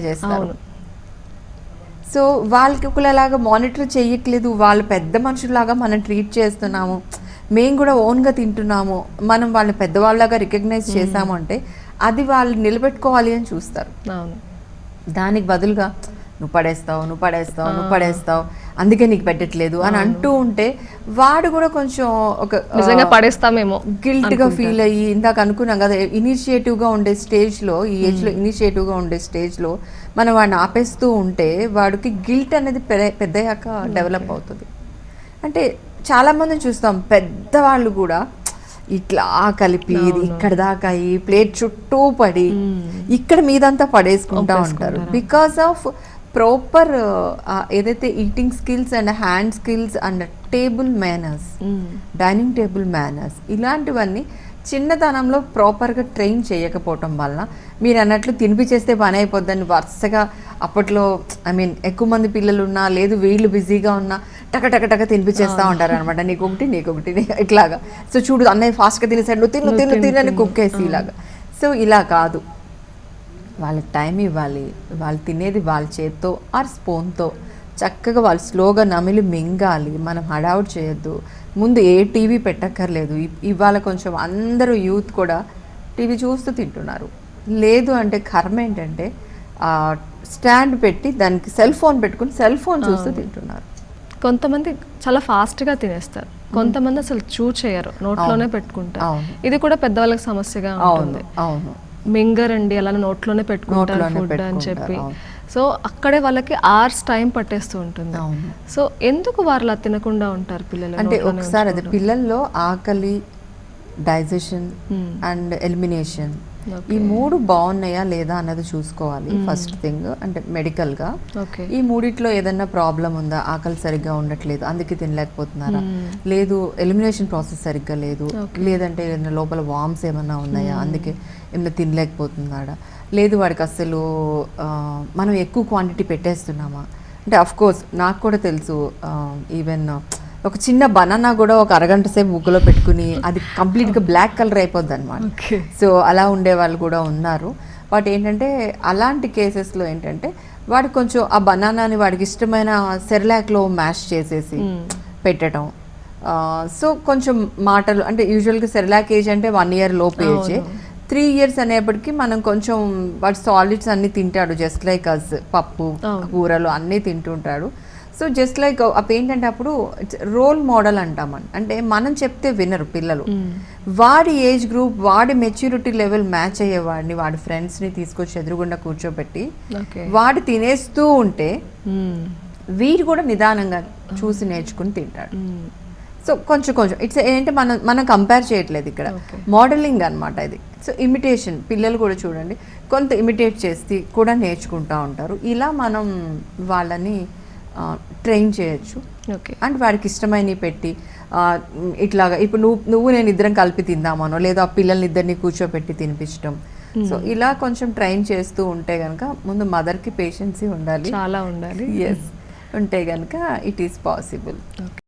చేస్తారు. సో వాళ్ళకి ఒకలాగా మానిటర్ చేయట్లేదు. వాళ్ళు పెద్ద మనుషుల్లాగా మనం ట్రీట్ చేస్తున్నాము. మేము కూడా ఓన్గా తింటున్నాము. మనం వాళ్ళని పెద్దవాళ్ళగా రికగ్నైజ్ చేసాము అంటే అది వాళ్ళు నిలబెట్టుకోవాలి అని చూస్తారు. అవును. దానికి బదులుగా నువ్వు పడేస్తావు నువ్వు పడేస్తావు నువ్వు పడేస్తావు అందుకే నీకు పెట్టట్లేదు అని అంటూ ఉంటే వాడు కూడా కొంచెం ఒక నిజంగా పడేస్తామేమో గిల్ట్గా ఫీల్ అయ్యి ఇందాక అనుకున్నాం కదా ఇనిషియేటివ్గా ఉండే స్టేజ్లో ఈ ఏజ్లో ఇనిషియేటివ్గా ఉండే స్టేజ్లో మనం వాడిని ఆపేస్తూ ఉంటే వాడికి గిల్ట్ అనేది పెద్ద- పెద్దయ్యాక డెవలప్ అవుతుంది. అంటే చాలా మందిని చూస్తాం పెద్దవాళ్ళు కూడా ఇట్లా కలిపి ఇది ఇక్కడ దాకా ఈ ప్లేట్ చుట్టూ పడి ఇక్కడ మీదంతా పడేసుకుంటా ఉంటారు. బికాస్ ఆఫ్ ప్రాపర్ ఏదైతే eating skills and hand skills and table manners dining table manners ఇలాంటివన్నీ చిన్నతనంలో ప్రాపర్గా ట్రైన్ చేయకపోవటం వల్ల మీరు అన్నట్లు తినిపించేస్తే పని అయిపోద్దని వరుసగా అప్పట్లో ఐ మీన్ ఎక్కువ మంది పిల్లలు ఉన్నా లేదు వీళ్ళు బిజీగా ఉన్నా టక టక టక తినిపించేస్తూ ఉంటారు అనమాట నీకు ఒకటి నీకు ఒకటి నీ- ఇట్లాగా. సో చూడు అన్నయ్య ఫాస్ట్గా తినేసాడు నువ్వు తిను తిను తినని కుక్కేసి ఇలాగా. సో ఇలా కాదు. వాళ్ళకి టైం ఇవ్వాలి. వాళ్ళు తినేది వాళ్ళ చేత్తో ఆర్ స్పూన్తో. చక్కగా వాళ్ళు స్లోగా నమిలి మింగాలి. మనం హడావుట్ చేయొద్దు. ముందు ఏ టీవీ పెట్టక్కర్లేదు. ఇవాళ కొంచెం అందరూ యూత్ కూడా టీవీ చూస్తూ తింటున్నారు. లేదు అంటే కర్మ ఏంటంటే స్టాండ్ పెట్టి దానికి సెల్ ఫోన్ పెట్టుకుని సెల్ ఫోన్ చూస్తూ తింటున్నారు. కొంతమంది చాలా ఫాస్ట్గా తినేస్తారు కొంతమంది అసలు చూ చేయరు నోట్లోనే పెట్టుకుంటారు. ఇది కూడా పెద్దవాళ్ళకి సమస్యగా ఉంటుంది. అవును. మింగరండి అలా నోట్లోనే పెట్టుకుంటారు ఫుడ్ అని చెప్పి. సో అక్కడే వాళ్ళకి అవర్స్ టైం పట్టేస్తూ ఉంటుంది సో ఎందుకు వారు అలా తినకుండా ఉంటారు పిల్లలు అంటే ఒకసారి అది? పిల్లల్లో ఆకలి డైజెషన్. And elimination. ఈ మూడు బాగున్నాయా లేదా అన్నది చూసుకోవాలి ఫస్ట్ థింగ్ అంటే మెడికల్గా ఓకే ఈ మూడిట్లో ఏదన్నా ప్రాబ్లం ఉందా? ఆకలి సరిగ్గా ఉండట్లేదు అందుకే తినలేకపోతున్నారా? Hmm. లేదు ఎలిమినేషన్ ప్రాసెస్ సరిగ్గా లేదు. లేదంటే ఏదైనా లోపల వామ్స్ ఏమన్నా ఉన్నాయా? అందుకే ఏమైనా తినలేకపోతున్నాడా? లేదు వాడికి అసలు మనం ఎక్కువ క్వాంటిటీ పెట్టేస్తున్నామా? అంటే అఫ్ కోర్స్ నాకు కూడా తెలుసు ఈవెన్ ఒక చిన్న బనానా కూడా ఒక అరగంట సేపు ముగ్గులో పెట్టుకుని అది కంప్లీట్గా బ్లాక్ కలర్ అయిపోద్ది అనమాట సో అలా ఉండే వాళ్ళు కూడా ఉన్నారు. బట్ ఏంటంటే అలాంటి కేసెస్లో ఏంటంటే వాడు కొంచెం ఆ బనానాని వాడికి ఇష్టమైన సెర్లాక్లో మ్యాష్ చేసేసి పెట్టడం. సో కొంచెం మాటలు అంటే యూజువల్గా సెర్లాక్ ఏజ్ అంటే వన్ ఇయర్ లోపు ఏజ్. త్రీ ఇయర్స్ అనేప్పటికీ మనం కొంచెం వాడు సాలిడ్స్ అన్నీ తింటాడు జస్ట్ లైక్ అస్ పప్పు. కూరలు అన్నీ తింటుంటాడు. సో జస్ట్ లైక్ అప్పుడు ఏంటంటే అప్పుడు రోల్ మోడల్ అంటామని. అంటే మనం చెప్తే వినరు పిల్లలు. వాడి ఏజ్ గ్రూప్ వాడి మెచ్యూరిటీ లెవెల్ మ్యాచ్ అయ్యే వాడిని వాడి ఫ్రెండ్స్ని తీసుకొచ్చి ఎదురుగుండా కూర్చోబెట్టి వాడు తినేస్తూ ఉంటే వీడు కూడా నిదానంగా చూసి నేర్చుకుని తింటాడు. సో కొంచెం కొంచెం ఇట్స్ ఏంటంటే మనం మనం కంపేర్ చేయట్లేదు ఇక్కడ. మోడలింగ్ అన్నమాట ఇది. సో ఇమిటేషన్ పిల్లలు కూడా చూడండి. కొంత ఇమిటేట్ చేసి కూడా నేర్చుకుంటూ ఉంటారు. ఇలా మనం వాళ్ళని ట్రైన్ చేయొచ్చు. ఓకే. అండ్ వాడికి ఇష్టమైనవి పెట్టి ఇట్లాగా ఇప్పుడు నువ్వు నువ్వు నేను ఇద్దరం కలిపి తిందామనో లేదా ఆ పిల్లల్ని ఇద్దరిని కూర్చోపెట్టి తినిపించడం సో ఇలా కొంచెం ట్రైన్ చేస్తూ ఉంటే కనుక ముందు మదర్కి పేషెన్సీ ఉండాలి. చాలా ఉండాలి. ఎస్ ఉంటే కనుక ఇట్ ఈస్ పాసిబుల్ ఓకే